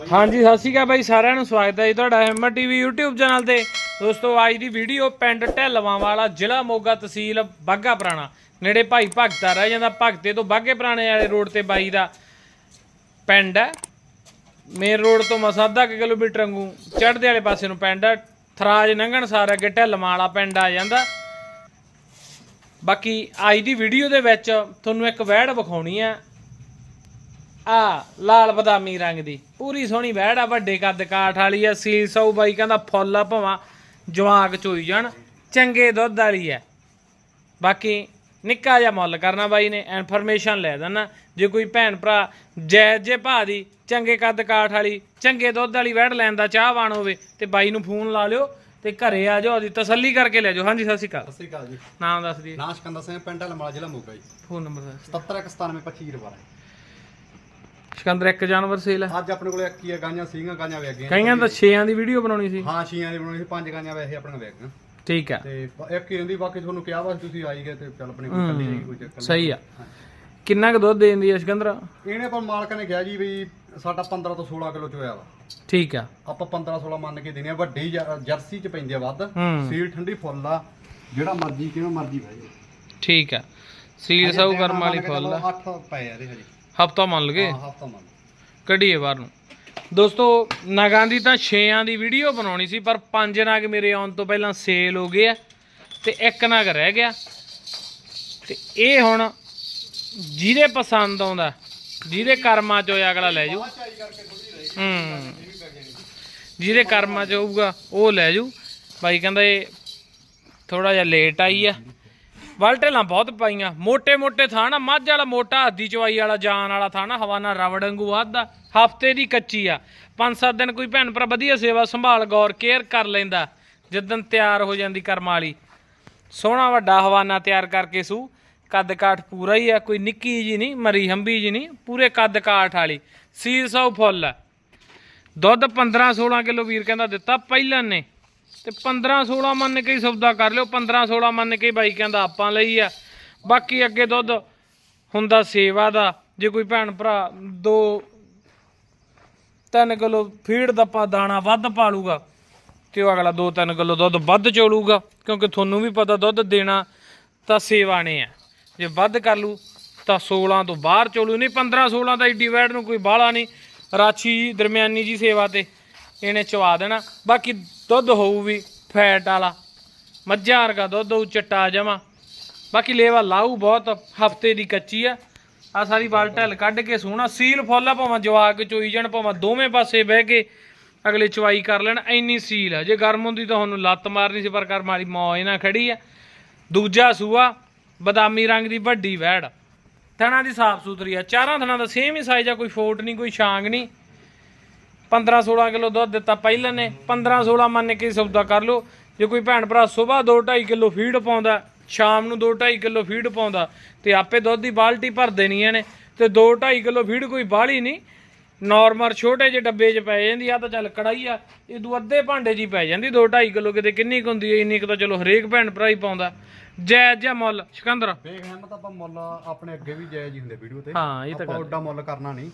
ਹਾਂਜੀ, ਸਤਿ ਸ਼੍ਰੀ ਅਕਾਲ ਬਾਈ, ਸਾਰਿਆਂ ਨੂੰ ਸਵਾਗਤ ਹੈ ਜੀ ਤੁਹਾਡਾ ਹਿੰਮਤ ਟੀਵੀ YouTube ਚੈਨਲ ਤੇ। ਦੋਸਤੋ, ਅੱਜ ਦੀ ਵੀਡੀਓ ਪਿੰਡ ਢਿੱਲਵਾਂ ਵਾਲਾ ਜ਼ਿਲ੍ਹਾ ਮੋਗਾ ਤਹਿਸੀਲ ਬਾਗਾ ਪੁਰਾਣਾ। ਨੇੜੇ ਭਾਈ ਭਗਤਾ ਰਹਿ ਜਾਂਦਾ ਭਗਤੇ ਤੋਂ ਬਾਗੇ ਪੁਰਾਣੇ ਵਾਲੇ ਰੋਡ ਤੇ ਬਾਈ ਦਾ ਪਿੰਡ ਹੈ। ਮੇਨ ਰੋਡ ਤੋਂ ਮਸਾਂ ਅੱਧਾ ਕੁ ਕਿਲੋਮੀਟਰ ਵਾਂਗੂ ਚੜ੍ਹਦੇ ਵਾਲੇ ਪਾਸੇ ਨੂੰ ਪਿੰਡ ਹੈ। ਥਰਾਜ ਲੰਘਣ ਸਾਰ ਅੱਗੇ ਢਿੱਲਵਾਂ ਵਾਲਾ ਪਿੰਡ ਆ ਜਾਂਦਾ। ਬਾਕੀ ਅੱਜ ਦੀ ਵੀਡੀਓ ਦੇ ਵਿੱਚ ਤੁਹਾਨੂੰ ਇੱਕ ਵਹਿੜ ਵਿਖਾਉਣੀ ਆ ਆ ਲਾਲ ਬਦਾਮੀ ਰੰਗ ਦੀ। ਪੂਰੀ ਸੋਹਣੀ ਵਹਿੜ ਆ ਵੱਡੇ ਕੱਦ ਕਾਠ ਵਾਲੀ ਆ ਸੀ ਸੌ ਬਾਈ ਕਹਿੰਦਾ ਫੁੱਲ ਆ ਭਵਾਂ ਜਵਾਕ ਚੋਈ ਜਾਣ ਚੰਗੇ ਦੁੱਧ ਵਾਲੀ ਆ। ਬਾਕੀ ਨਿੱਕਾ ਜਿਹਾ ਮੁੱਲ ਕਰਨਾ ਬਾਈ ਨੇ ਇਨਫੋਰਮੇਸ਼ਨ ਲੈ ਦੇਣਾ ਜੇ ਕੋਈ ਭੈਣ ਭਰਾ ਜੈ ਜੇ ਭਾ ਦੀ ਚੰਗੇ ਕੱਦ ਕਾਠ ਵਾਲੀ ਚੰਗੇ ਦੁੱਧ ਵਾਲੀ ਵਹਿੜ ਲੈਣ ਦਾ ਚਾਹਵਾਨ ਹੋਵੇ ਤੇ ਬਾਈ ਨੂੰ ਫੋਨ ਲਾ ਲਿਓ ਤੇ ਘਰੇ ਆ ਜਾਓ ਉਹਦੀ ਤਸੱਲੀ ਕਰਕੇ ਲੈ ਜਾਓ। ਹਾਂਜੀ ਸਤਿ ਸ਼੍ਰੀ ਅਕਾਲ। ਸਤਿ ਸ੍ਰੀ ਅਕਾਲ ਜੀ। ਨਾਮ ਦੱਸ ਦਈਏ ਨਾਮ ਸਿਕੰਦਰ ਸਿੰਘ ਪਿੰਡ ਲਮਾਲਾ ਜ਼ਿਲ੍ਹਾ ਮੋਗਾ ਜੀ। ਫੋਨ ਨੰਬਰ ਦੱਸ 7791952512 ਸਿਕੰਦਰ ਇੱਕ ਜਾਨਵਰ ਸੇਲ ਹੈ। ਅੱਜ ਆਪਣੇ ਕੋਲੇ ਕੀ ਗਾਂਆਂ ਸੀਗੀਆਂ ਗਾਂਆਂ ਵੇਚ ਗਈਆਂ। ਕਈਆਂ ਤਾਂ ਛੇਆਂ ਦੀ ਵੀਡੀਓ ਬਣਾਉਣੀ ਸੀ। ਹਾਂ ਛੀਆਂ ਦੀ ਬਣਾਉਣੀ ਸੀ ਪੰਜ ਗਾਂਆਂ ਵੈਸੇ ਆਪਣੀਆਂ ਵੇਚ ਗਈਆਂ। ਠੀਕ ਆ ਤੇ ਇੱਕ ਹੀ ਰਹਿੰਦੀ ਬਾਕੀ ਤੁਹਾਨੂੰ ਕਿਹਾ ਵਾ ਤੁਸੀਂ ਆਈ ਗਏ ਤੇ ਚੱਲ ਆਪਣੀ ਕੋਈ ਕੱਲੀ ਜਾਏਗੀ ਕੋਈ ਚੱਕਰ ਸਹੀ ਆ। ਕਿੰਨਾ ਕੁ ਦੁੱਧ ਦੇ ਦਿੰਦੀ ਆ ਸਿਕੰਦਰ? ਇਹਨੇ ਪਰ ਮਾਲਕ ਨੇ ਕਿਹਾ ਜੀ ਵੀ ਸਾਡਾ 15 ਤੋਂ 16 ਕਿਲੋ ਚੋਇਆ ਵਾ। ਠੀਕ ਆ। ਆਪਾਂ 15 16 ਮੰਨ ਕੇ ਦੇਣੀ ਆ ਵੱਡੀ ਜਰਸੀ ਚ ਪੈਂਦੀ ਆ ਵੱਧ। ਹੂੰ। ਸੀਲ ਠੰਡੀ ਫੁੱਲ ਆ ਜਿਹੜਾ ਮਰਜ਼ੀ ਕਿਵੇਂ ਮਰਜ਼ੀ ਜਾਓ ਠੀਕ ਆ। ਸੀਲ ਸੌ ਕਰਮ ਵਾਲੀ ਫੁੱਲ ਆ। 8 ਪਏ ਆ ਇਹਦੇ ਹਜੇ। ਹਫਤਾ ਮੰਨ ਲਗੇ? ਹਾਂ ਹਫਤਾ ਮੰਨ ਕੱਢੀਏ ਬਾਹਰ ਨੂੰ। ਦੋਸਤੋ ਨਗਾਂ ਦੀ ਤਾਂ 6ਾਂ ਦੀ ਵੀਡੀਓ ਬਣਾਉਣੀ ਸੀ ਪਰ ਪੰਜ ਨਗ ਮੇਰੇ ਆਉਣ ਤੋਂ ਪਹਿਲਾਂ ਸੇਲ ਹੋ ਗਏ ਆ ਤੇ ਇੱਕ ਨਗ ਰਹਿ ਗਿਆ। ਤੇ ਇਹ ਹੁਣ ਜਿਹਦੇ ਪਸੰਦ ਆਉਂਦਾ ਜਿਹਦੇ ਕਰਮਾਂ ਚ ਹੋਇਆ ਅਗਲਾ ਲੈ ਜਾਊ। ਹੂੰ। ਜਿਹਦੇ ਕਰਮਾਂ ਚ ਹੋਊਗਾ ਉਹ ਲੈ ਜਾਊ। ਬਾਈ ਕਹਿੰਦਾ ਇਹ ਥੋੜਾ ਜਿਹਾ ਲੇਟ ਆਈ ਆ। ਵਲਟੇਲਾਂ ਬਹੁਤ ਪਾਈਆਂ। ਮੋਟੇ ਮੋਟੇ ਥਾਂ ਨਾ ਮੱਝ ਵਾਲਾ ਮੋਟਾ, ਹੱਦੀ ਚਵਾਈ ਵਾਲਾ, ਜਾਨ ਵਾਲਾ ਥਾਂ ਨਾ ਹਵਾਨਾ ਰਵੜੰਗੂ ਆਦਾ ਹਫ਼ਤੇ ਦੀ ਕੱਚੀ ਆ। 5-7 ਦਿਨ ਕੋਈ ਭੈਣ ਭਰਾ ਵਧੀਆ ਸੇਵਾ ਸੰਭਾਲ, ਗੌਰ, ਕੇਅਰ ਕਰ ਲੈਂਦਾ ਜਦੋਂ ਤਿਆਰ ਹੋ ਜਾਂਦੀ ਕਰਮਾਲੀ ਸੋਹਣਾ ਵੱਡਾ ਹਵਾਨਾ ਤਿਆਰ ਕਰਕੇ ਸੂ। ਕੱਦ ਕਾਠ ਪੂਰਾ ਹੀ ਆ, ਕੋਈ ਨਿੱਕੀ ਜੀ ਨਹੀਂ, ਮਰੀ ਹੰਬੀ ਜੀ ਨਹੀਂ, ਪੂਰੇ ਕੱਦ ਕਾਠ ਵਾਲੀ। ਸੀਰ ਸੌ ਫੁੱਲ। ਦੁੱਧ 15 16 ਕਿਲੋ ਵੀਰ ਕਹਿੰਦਾ ਦਿੱਤਾ, ਪਹਿਲਾਂ ਨੇ। ਤੇ 15 16 ਮੰਨ ਕੇ ਹੀ ਸੌਦਾ ਕਰ ਲਿਓ 15 16 ਮੰਨ ਕੇ ਬਾਈ ਕਹਿੰਦਾ ਆਪਾਂ ਲਈ ਆ। ਬਾਕੀ ਅੱਗੇ ਦੁੱਧ ਹੁੰਦਾ ਸੇਵਾ ਦਾ, ਜੇ ਕੋਈ ਭੈਣ ਭਰਾ ਦੋ, ਤਿੰਨ ਕਿਲੋ ਫੀਡ ਦਾ ਪਾ ਦਾਣਾ ਵੱਧ ਪਾ ਲੂਗਾ ਤੇ ਉਹ ਅਗਲਾ 2-3 ਕਿਲੋ ਦੁੱਧ ਵੱਧ ਚੋਲੂਗਾ, ਕਿਉਂਕਿ ਤੁਹਾਨੂੰ ਵੀ ਪਤਾ ਦੁੱਧ ਦੇਣਾ ਤਾਂ ਸੇਵਾ ਨੇ ਆ। ਜੇ ਵੱਧ ਕਰ ਲੂ ਤਾਂ 16 ਤੋਂ ਬਾਹਰ ਚੋਲੂ, ਨਹੀਂ 15 16 ਤਾਂ ਏਡੀ ਵੈਟ ਨੂੰ ਕੋਈ ਬਾਹਲਾ ਨਹੀਂ। ਰਾਛੀ ਦਰਮਿਆਨੀ ਜੀ ਸੇਵਾ ਤੇ ਇਹਨੇ ਚਵਾ ਦੇਣਾ। ਬਾਕੀ ਦੁੱਧ ਹੋਊ ਵੀ ਫੈਟ ਵਾਲਾ। ਮੱਝਾਂ ਵਰਗਾ ਦੁੱਧ ਹੋਊ, ਚਿੱਟਾ ਜਮਾ। ਬਾਕੀ ਲੇਵਾ ਲਾਊ ਬਹੁਤ, ਹਫ਼ਤੇ ਦੀ ਕੱਚੀ ਆ। ਆ ਸਾਰੀ ਬਾਲ ਢੱਲ ਕੱਢ ਕੇ ਸੋਹਣਾ ਸੀਲ ਫੁੱਲ ਆ, ਭਾਵੇਂ ਜਵਾਕ ਚੋਈ ਜਾਣ, ਭਾਵੇਂ ਦੋਵੇਂ ਪਾਸੇ ਬਹਿ ਕੇ ਅਗਲੇ ਚਵਾਈ ਕਰ ਲੈਣ, ਇੰਨੀ ਸੀਲ ਆ। ਜੇ ਗਰਮ ਹੁੰਦੀ ਤਾਂ ਉਹਨੂੰ ਲੱਤ ਮਾਰਨੀ ਸੀ, ਪਰ ਕਰ ਮਾਰੀ ਮੌਜ ਨਾ ਖੜੀ ਆ। ਦੂਜਾ ਸੂਆ, ਬਦਾਮੀ ਰੰਗ ਦੀ ਵੱਡੀ ਵੈੜ। ਥਣਾ ਦੀ ਸਾਫ਼ ਸੁਥਰੀ ਆ। ਚਾਰਾਂ ਥਣਾ ਦਾ ਸੇਮ ਹੀ ਸਾਈਜ਼ ਆ, ਕੋਈ ਫੋਟ ਨਹੀਂ, ਕੋਈ ਛਾਂਗ ਨਹੀਂ। 15 16 ਕਿਲੋ ਦੁੱਧ ਦਿੱਤਾ ਪਹਿਲਾਂ ਨੇ 15 16 ਮੰਨ ਕੇ ਸੌਦਾ ਕਰ ਲਓ। ਜੇ ਕੋਈ ਭੈਣ ਭਰਾ ਸਵੇਰ 2.5 ਕਿਲੋ ਫੀਡ ਪਾਉਂਦਾ ਸ਼ਾਮ ਨੂੰ 2.5 ਕਿਲੋ ਫੀਡ ਪਾਉਂਦਾ ਤੇ ਆਪੇ ਦੁੱਧ ਦੀ ਬਾਲਟੀ ਭਰ ਦੇਣੀਆਂ ਨੇ ਤੇ 2.5 ਕਿਲੋ ਫੀਡ ਕੋਈ ਬਾਹਲੀ ਨਹੀਂ। ਨਾਰਮਲ ਛੋਟੇ ਜਿਹੇ ਡੱਬੇ 'ਚ ਪੈ ਜਾਂਦੀ ਆ ਤਾਂ ਚੱਲ ਕੜਾਈ ਆ ਇਹ ਦੂ ਅੱਧੇ ਭਾਂਡੇ 'ਚ ਹੀ ਪੈ ਜਾਂਦੀ 2.5 ਕਿਲੋ ਕਿਤੇ ਕਿੰਨੀ ਕੁ ਹੁੰਦੀ ਹੈ ਇੰਨੀ ਕੁ ਤਾਂ ਚਲੋ ਹਰੇਕ ਭੈਣ ਭਰਾ ਹੀ ਪਾਉਂਦਾ। ਜਾਇਜ਼ ਜਿਹਾ ਮੁੱਲ ਸਿਕੰਦਰ। ਵੇਖ ਹੈ ਤਾਂ ਆਪਾਂ ਮੁੱਲ ਆਪਣੇ ਅੱਗੇ ਵੀ ਜਾਇਜ਼ ਹੀ ਹੁੰਦੇ ਵੀਡੀਓ ਤੇ। ਹਾਂ ਇਹ ਤਾਂ ਆਪਾਂ ਓਡਾ ਮੁੱਲ ਕਰਨਾ ਨਹੀਂ।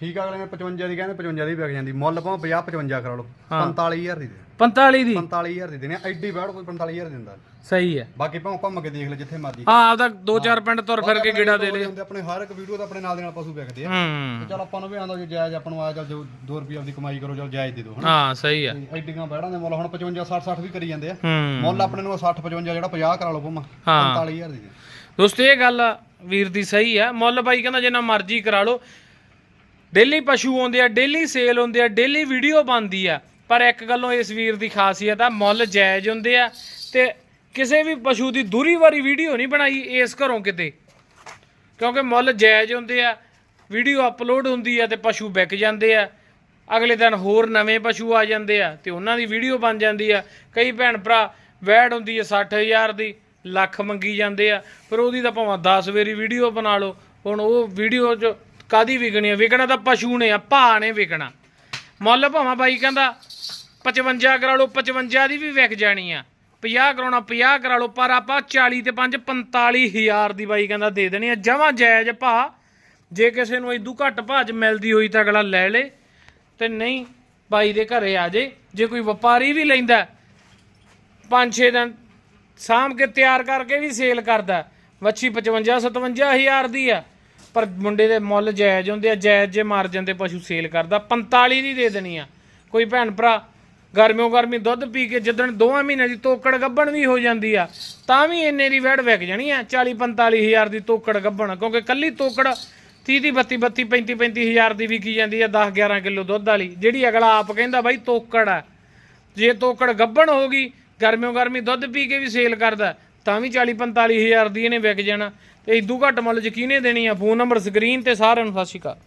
ਠੀਕ ਆ ਅਗਲੇ ਨੇ 55 ਦੀ ਕਹਿੰਦੇ 55 ਦੀ ਵਿਕ ਜਾਂਦੀ। ਮੁੱਲ ਭਾਵੇਂ 50 55 ਕਰਾ ਲਓ। 45000 ਦੀ ਦੇ। 45 ਦੀ? 45000 ਦੀ ਦੇਣੇ ਐਡੀ ਬੈੜ ਕੋਈ 45000 ਦਿੰਦਾ। ਸਹੀ ਹੈ। ਬਾਕੀ ਭਾਵੇਂ ਘੁੰਮ ਕੇ ਦੇਖ ਲੈ ਜਿੱਥੇ ਮਰਜ਼ੀ। ਹਾਂ ਆਪਦਾ ਦੋ ਚਾਰ ਪਿੰਡ ਤੁਰ ਫਿਰ ਕੇ ਗੇੜਾ ਦੇ ਲੈ ਆਪਣੇ ਹਰ ਇੱਕ ਵੀਡੀਓ ਤਾਂ ਆਪਣੇ ਨਾਲ ਦੇ ਨਾਲ ਪਸ਼ੂ ਵਿਕਦੇ ਆ। ਹੂੰ ਚਲ ਆਪਾਂ ਨੂੰ ਵੀ ਆਂਦਾ ਜੇ ਜਾਇਜ਼ ਆਪਾਂ ਨੂੰ ਆ ਚੱਲ ਜੋ 2 ਰੁਪਏ ਦੀ ਕਮਾਈ ਕਰੋ ਚਲ ਜਾਇਜ਼ ਦੇ ਦਿਓ ਹਨਾ। ਹਾਂ ਸਹੀ ਤੇ ਐਡੀਆਂ ਬੈੜਾਂ ਦੇ ਮੁੱਲ ਹੁਣ 55 60 60 ਵੀ ਕਰੀ ਜਾਂਦੇ ਆ। ਹੂੰ। ਮੁੱਲ ਆਪਣੇ ਨੂੰ 60 55 ਜਿਹੜਾ 50 ਕਰਾ ਲਓ ਭਾਵੇਂ ਹਾਂ। 45000 ਦੀ ਦੇ। ਦੋਸਤੋ ਇਹ ਗੱਲ ਵੀਰ ਦੀ ਸਹੀ ਆ। ਮੁੱਲ ਬਾਈ ਕਹਿੰਦਾ ਜਿੰਨਾ ਮਰਜ਼ੀ ਕਰਾ ਲਓ। ਡੇਲੀ ਪਸ਼ੂ ਆਉਂਦੇ ਆ, ਡੇਲੀ ਸੇਲ ਹੁੰਦੇ ਆ, ਡੇਲੀ ਵੀਡੀਓ ਬਣਦੀ ਆ। ਪਰ ਇੱਕ ਗੱਲੋਂ ਇਸ ਵੀਰ ਦੀ ਖਾਸੀਅਤ ਆ, ਮੁੱਲ ਜਾਇਜ਼ ਹੁੰਦੇ ਆ ਤੇ ਕਿਸੇ ਵੀ ਪਸ਼ੂ ਦੀ ਦੂਰੀ ਵਾਰੀ ਵੀਡੀਓ ਨਹੀਂ ਬਣਾਈ ਇਸ ਘਰੋਂ ਕਿਤੇ। ਕਿਉਂਕਿ ਮੁੱਲ ਜਾਇਜ਼ ਹੁੰਦੇ ਆ, ਵੀਡੀਓ ਅਪਲੋਡ ਹੁੰਦੀ ਆ ਤੇ ਪਸ਼ੂ ਵਿਕ ਜਾਂਦੇ ਆ। ਅਗਲੇ ਦਿਨ ਹੋਰ ਨਵੇਂ ਪਸ਼ੂ ਆ ਜਾਂਦੇ ਆ ਤੇ ਉਹਨਾਂ ਦੀ ਵੀਡੀਓ ਬਣ ਜਾਂਦੀ ਆ। ਕਈ ਭੈਣ ਭਰਾ ਵੈੜ ਹੁੰਦੀ ਆ 60000 ਦੀ, ਲੱਖ ਮੰਗੀ ਜਾਂਦੇ ਆ। ਫਿਰ ਉਹਦੀ ਤਾਂ ਭਾਵੇਂ 10 ਵਾਰੀ ਵੀਡੀਓ ਬਣਾ ਲਓ, ਹੁਣ ਉਹ ਵੀਡੀਓ 'ਚ ਕਾਦੀ ਵਿਕਣੀ ਆ? ਵਿਕਣਾ ਤਾਂ ਪਸ਼ੂ ਨੇ ਆ ਭਾ ਨੇ ਵਿਕਣਾ। ਮੁੱਲ ਭਾਵਾਂ ਬਾਈ ਕਹਿੰਦਾ 55 ਕਰਾ ਲਓ 55 ਦੀ ਵੀ ਵਿਕ ਜਾਣੀ ਆ। 50 ਕਰਾਉਣਾ 50 ਕਰਾ ਲਓ, ਪਰ ਆਪਾਂ 40 ਤੇ 5 45000 ਦੀ ਬਾਈ ਕਹਿੰਦਾ ਦੇ ਦੇਣੀ ਆ। ਜਮਾਂ ਜਾਇਜ਼ ਭਾ ਜੇ ਕਿਸੇ ਨੂੰ ਇਦੂ ਘੱਟ ਭਾਅ 'ਚ ਮਿਲਦੀ ਹੋਈ ਤਾਂ ਅਗਲਾ ਲੈ ਲੇ। ਤੇ ਨਹੀਂ, ਬਾਈ ਦੇ ਘਰੇ ਆ ਜੇ। ਜੇ ਕੋਈ ਵਪਾਰੀ ਵੀ ਲੈਂਦਾ, ਪੰਜ ਛੇ ਦਿਨ ਸਾਂਭ ਕੇ ਤਿਆਰ ਕਰਕੇ ਵੀ ਸੇਲ ਕਰਦਾ, ਵੱਛੀ 55 57000 ਦੀ ਆ। ਪਰ ਮੁੰਡੇ ਦੇ ਮੁੱਲ ਜਾਇਜ਼ ਹੁੰਦੇ ਆ, ਜਾਇਜ਼ ਜੇ ਮਾਰਜਨ ਜਾਂਦੇ ਪਸ਼ੂ ਸੇਲ ਕਰਦਾ 45 ਦੀ ਦੇ ਦੇਣੀ ਆ। ਕੋਈ ਭੈਣ ਭਰਾ ਗਰਮਿਓ ਗਰਮੀ ਦੁੱਧ ਪੀ ਕੇ ਜਿੱਦਣ ਦੋਵਾਂ ਮਹੀਨਿਆਂ ਦੀ ਤੋਕੜ ਗੱਭਣ ਵੀ ਹੋ ਜਾਂਦੀ ਆ, ਤਾਂ ਵੀ ਇੰਨੇ ਦੀ ਵੈੜ ਵਿਕ ਜਾਣੀ ਆ 40 45000 ਦੀ ਤੋਕੜ ਗੱਭਣ, ਕਿਉਂਕਿ ਕੱਲੀ ਤੋਕੜ 30 ਦੀ 32 32 35 35000 ਦੀ ਵਿਕੀ ਜਾਂਦੀ ਆ 10 11 ਕਿਲੋ ਦੁੱਧ ਵਾਲੀ, ਜਿਹੜੀ ਅਗਲਾ ਆਪ ਕਹਿੰਦਾ ਬਾਈ ਤੋਕੜ ਆ। ਜੇ ਤੋਕੜ ਗੱਭਣ ਹੋ ਗਈ, ਗਰਮਿਓ ਗਰਮੀ ਦੁੱਧ ਪੀ ਕੇ ਵੀ ਸੇਲ ਕਰਦਾ, ਤਾਂ ਵੀ 40 45000 ਦੀ ਇਹਨੇ ਵਿਕ ਜਾਣਾ। ਤੇ ਇਦੋਂ ਘੱਟ ਮੁੱਲ ਯਕੀਨੇ ਦੇਣੀ ਆ, ਫੋਨ ਨੰਬਰ ਸਕਰੀਨ ਤੇ ਸਾਰਿਆਂ ਨੂੰ ਸਤਿ ਸ਼੍ਰੀ ਅਕਾਲ।